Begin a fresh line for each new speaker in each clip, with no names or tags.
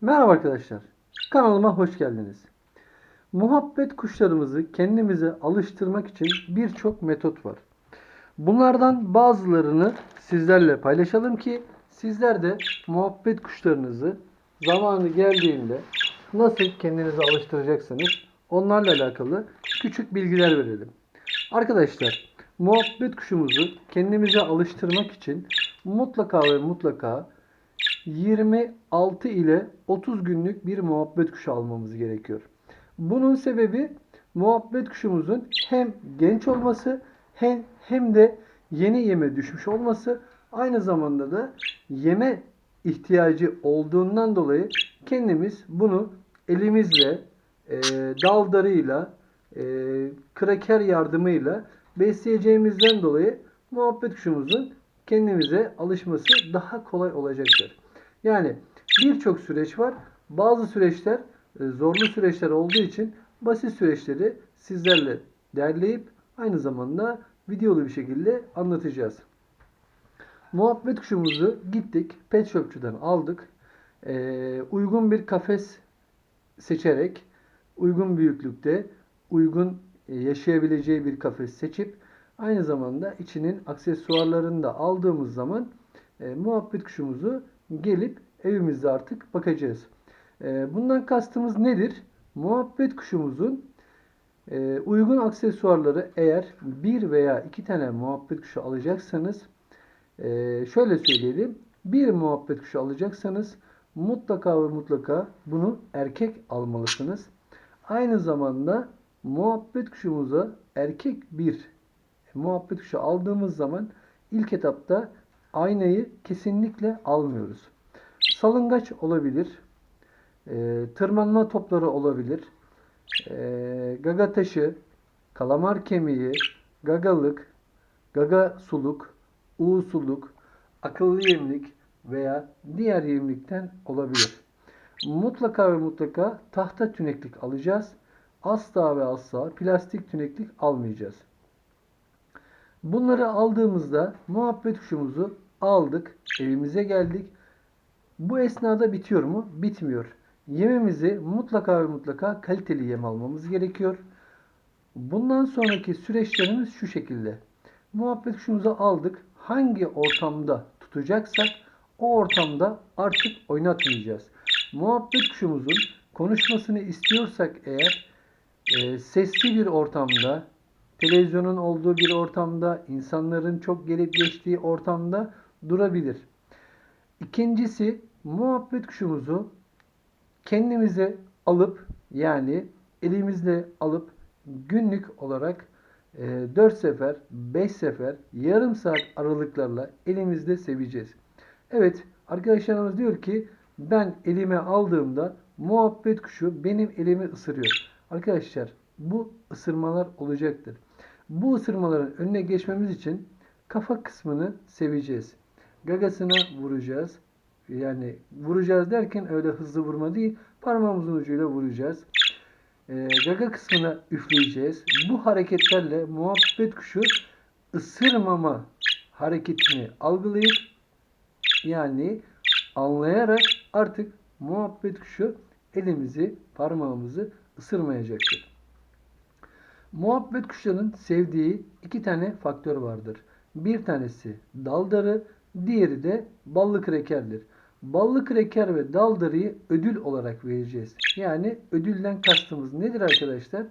Merhaba arkadaşlar. Kanalıma hoş geldiniz. Muhabbet kuşlarımızı kendimize alıştırmak için birçok metot var. Bunlardan bazılarını sizlerle paylaşalım ki sizler de muhabbet kuşlarınızı zamanı geldiğinde nasıl kendinize alıştıracaksınız onlarla alakalı küçük bilgiler verelim. Arkadaşlar muhabbet kuşumuzu kendimize alıştırmak için mutlaka ve mutlaka 26 ile 30 günlük bir muhabbet kuşu almamız gerekiyor. Bunun sebebi muhabbet kuşumuzun hem genç olması hem, hem de yeni yeme düşmüş olması aynı zamanda da yeme ihtiyacı olduğundan dolayı kendimiz bunu elimizle e, daldarıyla e, kraker yardımıyla besleyeceğimizden dolayı muhabbet kuşumuzun kendimize alışması daha kolay olacaktır. Yani birçok süreç var. Bazı süreçler e, zorlu süreçler olduğu için basit süreçleri sizlerle derleyip aynı zamanda videolu bir şekilde anlatacağız. Muhabbet kuşumuzu gittik pet shopçudan aldık. Ee, uygun bir kafes seçerek uygun büyüklükte uygun e, yaşayabileceği bir kafes seçip aynı zamanda içinin aksesuarlarını da aldığımız zaman e, muhabbet kuşumuzu gelip evimizde artık bakacağız. E, bundan kastımız nedir? Muhabbet kuşumuzun e, uygun aksesuarları eğer bir veya iki tane muhabbet kuşu alacaksanız e, şöyle söyleyelim. Bir muhabbet kuşu alacaksanız mutlaka ve mutlaka bunu erkek almalısınız. Aynı zamanda muhabbet kuşumuza erkek bir muhabbet kuşu aldığımız zaman ilk etapta aynayı kesinlikle almıyoruz. Salıngaç olabilir. E, tırmanma topları olabilir. E, gaga taşı, kalamar kemiği, gagalık, gaga suluk, U suluk, akıllı yemlik veya diğer yemlikten olabilir. Mutlaka ve mutlaka tahta tüneklik alacağız. Asla ve asla plastik tüneklik almayacağız. Bunları aldığımızda muhabbet kuşumuzu aldık, evimize geldik. Bu esnada bitiyor mu? Bitmiyor. Yemimizi mutlaka ve mutlaka kaliteli yem almamız gerekiyor. Bundan sonraki süreçlerimiz şu şekilde. Muhabbet kuşumuzu aldık. Hangi ortamda tutacaksak o ortamda artık oynatmayacağız. Muhabbet kuşumuzun konuşmasını istiyorsak eğer e, sesli bir ortamda, televizyonun olduğu bir ortamda, insanların çok gelip geçtiği ortamda durabilir. İkincisi muhabbet kuşumuzu kendimize alıp yani elimizle alıp günlük olarak 4 sefer, 5 sefer, yarım saat aralıklarla elimizde seveceğiz. Evet, arkadaşlarımız diyor ki ben elime aldığımda muhabbet kuşu benim elimi ısırıyor. Arkadaşlar bu ısırmalar olacaktır. Bu ısırmaların önüne geçmemiz için kafa kısmını seveceğiz. Gagasına vuracağız. Yani vuracağız derken öyle hızlı vurma değil, parmağımızın ucuyla vuracağız. Ee, gaga kısmına üfleyeceğiz. Bu hareketlerle muhabbet kuşu ısırmama hareketini algılayıp yani anlayarak artık muhabbet kuşu elimizi, parmağımızı ısırmayacaktır. Muhabbet kuşlarının sevdiği iki tane faktör vardır. Bir tanesi daldarı, diğeri de ballı krekerdir. Ballı kreker ve daldarıyı ödül olarak vereceğiz. Yani ödülden kastımız nedir arkadaşlar?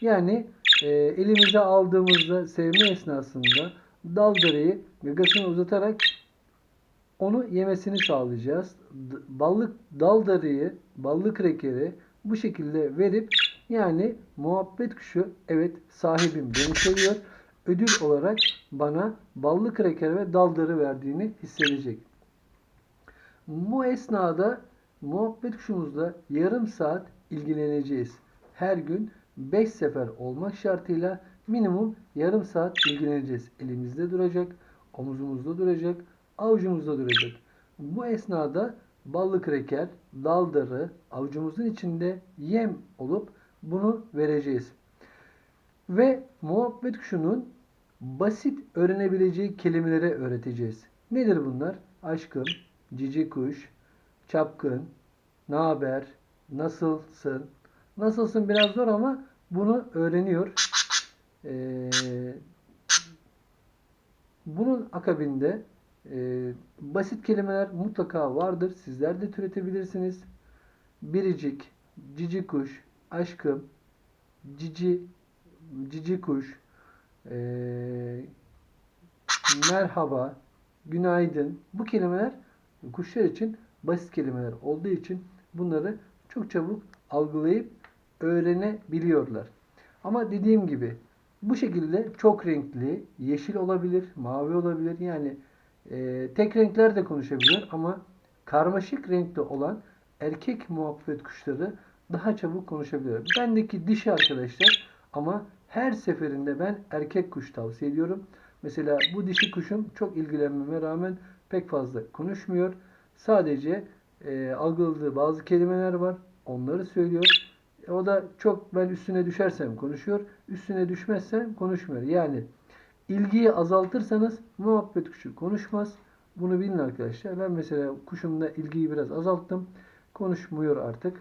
Yani e, elimize aldığımızda sevme esnasında daldarıyı gagasını uzatarak onu yemesini sağlayacağız. Ballı daldarıyı, ballı krekeri bu şekilde verip yani muhabbet kuşu evet sahibim beni seviyor. Ödül olarak bana ballı kreker ve daldarı verdiğini hissedecek. Bu esnada muhabbet kuşumuzla yarım saat ilgileneceğiz. Her gün 5 sefer olmak şartıyla minimum yarım saat ilgileneceğiz. Elimizde duracak, omuzumuzda duracak, avucumuzda duracak. Bu esnada ballı kreker, daldarı avucumuzun içinde yem olup bunu vereceğiz. Ve muhabbet kuşunun basit öğrenebileceği kelimeleri öğreteceğiz. Nedir bunlar? Aşkım, cici kuş, çapkın, ne haber, nasılsın? Nasılsın biraz zor ama bunu öğreniyor. Ee, bunun akabinde e, basit kelimeler mutlaka vardır. Sizler de türetebilirsiniz. Biricik, cici kuş, aşkım, cici, cici kuş, e, merhaba, günaydın. Bu kelimeler kuşlar için basit kelimeler olduğu için bunları çok çabuk algılayıp öğrenebiliyorlar. Ama dediğim gibi bu şekilde çok renkli, yeşil olabilir, mavi olabilir. Yani e, tek renkler de konuşabilir ama karmaşık renkli olan erkek muhabbet kuşları daha çabuk konuşabilir. Bendeki dişi arkadaşlar ama her seferinde ben erkek kuş tavsiye ediyorum. Mesela bu dişi kuşum çok ilgilenmeme rağmen pek fazla konuşmuyor. Sadece e, algıladığı bazı kelimeler var. Onları söylüyor. E, o da çok ben üstüne düşersem konuşuyor. Üstüne düşmezsem konuşmuyor. Yani ilgiyi azaltırsanız muhabbet kuşu konuşmaz. Bunu bilin arkadaşlar. Ben mesela kuşumda ilgiyi biraz azalttım. Konuşmuyor artık.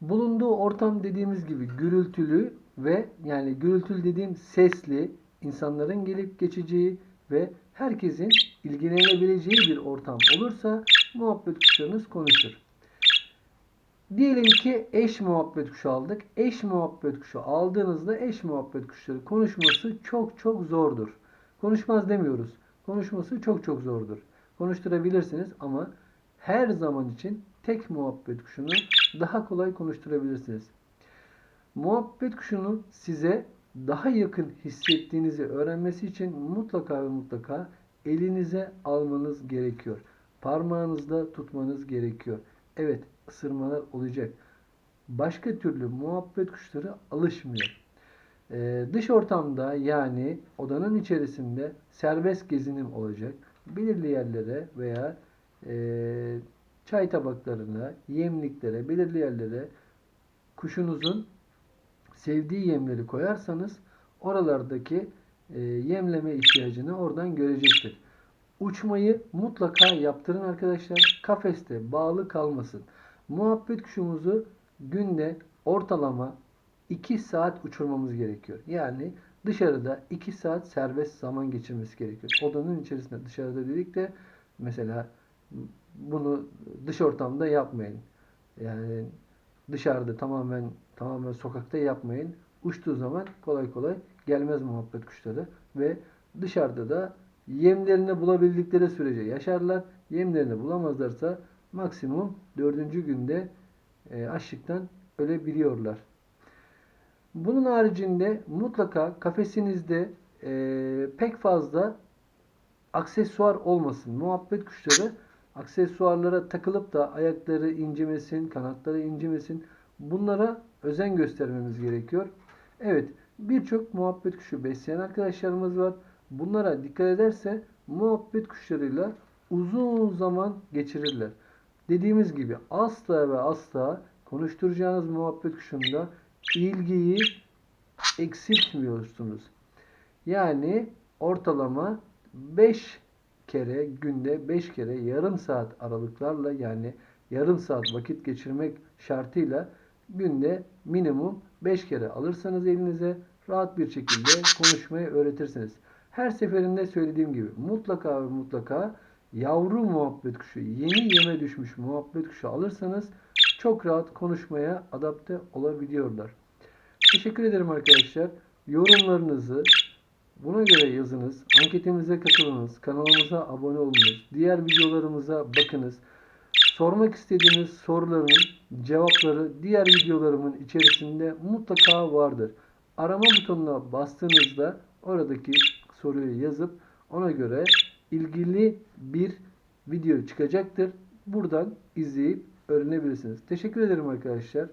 Bulunduğu ortam dediğimiz gibi gürültülü ve yani gürültülü dediğim sesli, insanların gelip geçeceği ve herkesin ilgilenebileceği bir ortam olursa muhabbet kuşlarınız konuşur. Diyelim ki eş muhabbet kuşu aldık. Eş muhabbet kuşu aldığınızda eş muhabbet kuşları konuşması çok çok zordur. Konuşmaz demiyoruz. Konuşması çok çok zordur. Konuşturabilirsiniz ama her zaman için tek muhabbet kuşunu daha kolay konuşturabilirsiniz. Muhabbet kuşunu size daha yakın hissettiğinizi öğrenmesi için mutlaka ve mutlaka elinize almanız gerekiyor. Parmağınızda tutmanız gerekiyor. Evet ısırmalar olacak. Başka türlü muhabbet kuşları alışmıyor. Ee, dış ortamda yani odanın içerisinde serbest gezinim olacak. Belirli yerlere veya e, çay tabaklarına, yemliklere, belirli yerlere kuşunuzun sevdiği yemleri koyarsanız oralardaki e, yemleme ihtiyacını oradan görecektir. Uçmayı mutlaka yaptırın arkadaşlar. Kafeste bağlı kalmasın. Muhabbet kuşumuzu günde ortalama 2 saat uçurmamız gerekiyor. Yani dışarıda 2 saat serbest zaman geçirmesi gerekiyor. Odanın içerisinde dışarıda dedik de mesela bunu dış ortamda yapmayın. Yani dışarıda tamamen tamamen sokakta yapmayın. Uçtuğu zaman kolay kolay gelmez muhabbet kuşları ve dışarıda da yemlerini bulabildikleri sürece yaşarlar. Yemlerini bulamazlarsa maksimum dördüncü günde e, açlıktan ölebiliyorlar. Bunun haricinde mutlaka kafesinizde e, pek fazla aksesuar olmasın. Muhabbet kuşları aksesuarlara takılıp da ayakları incimesin, kanatları incimesin. Bunlara özen göstermemiz gerekiyor. Evet, birçok muhabbet kuşu besleyen arkadaşlarımız var. Bunlara dikkat ederse muhabbet kuşlarıyla uzun zaman geçirirler. Dediğimiz gibi asla ve asla konuşturacağınız muhabbet kuşunda ilgiyi eksiltmiyorsunuz. Yani ortalama 5 kere günde 5 kere yarım saat aralıklarla yani yarım saat vakit geçirmek şartıyla günde minimum 5 kere alırsanız elinize rahat bir şekilde konuşmayı öğretirsiniz. Her seferinde söylediğim gibi mutlaka ve mutlaka yavru muhabbet kuşu, yeni yeme düşmüş muhabbet kuşu alırsanız çok rahat konuşmaya adapte olabiliyorlar. Teşekkür ederim arkadaşlar. Yorumlarınızı buna göre yazınız. Anketimize katılınız. Kanalımıza abone olunuz. Diğer videolarımıza bakınız. Sormak istediğiniz soruların cevapları diğer videolarımın içerisinde mutlaka vardır. Arama butonuna bastığınızda oradaki soruyu yazıp ona göre ilgili bir video çıkacaktır. Buradan izleyip öğrenebilirsiniz. Teşekkür ederim arkadaşlar.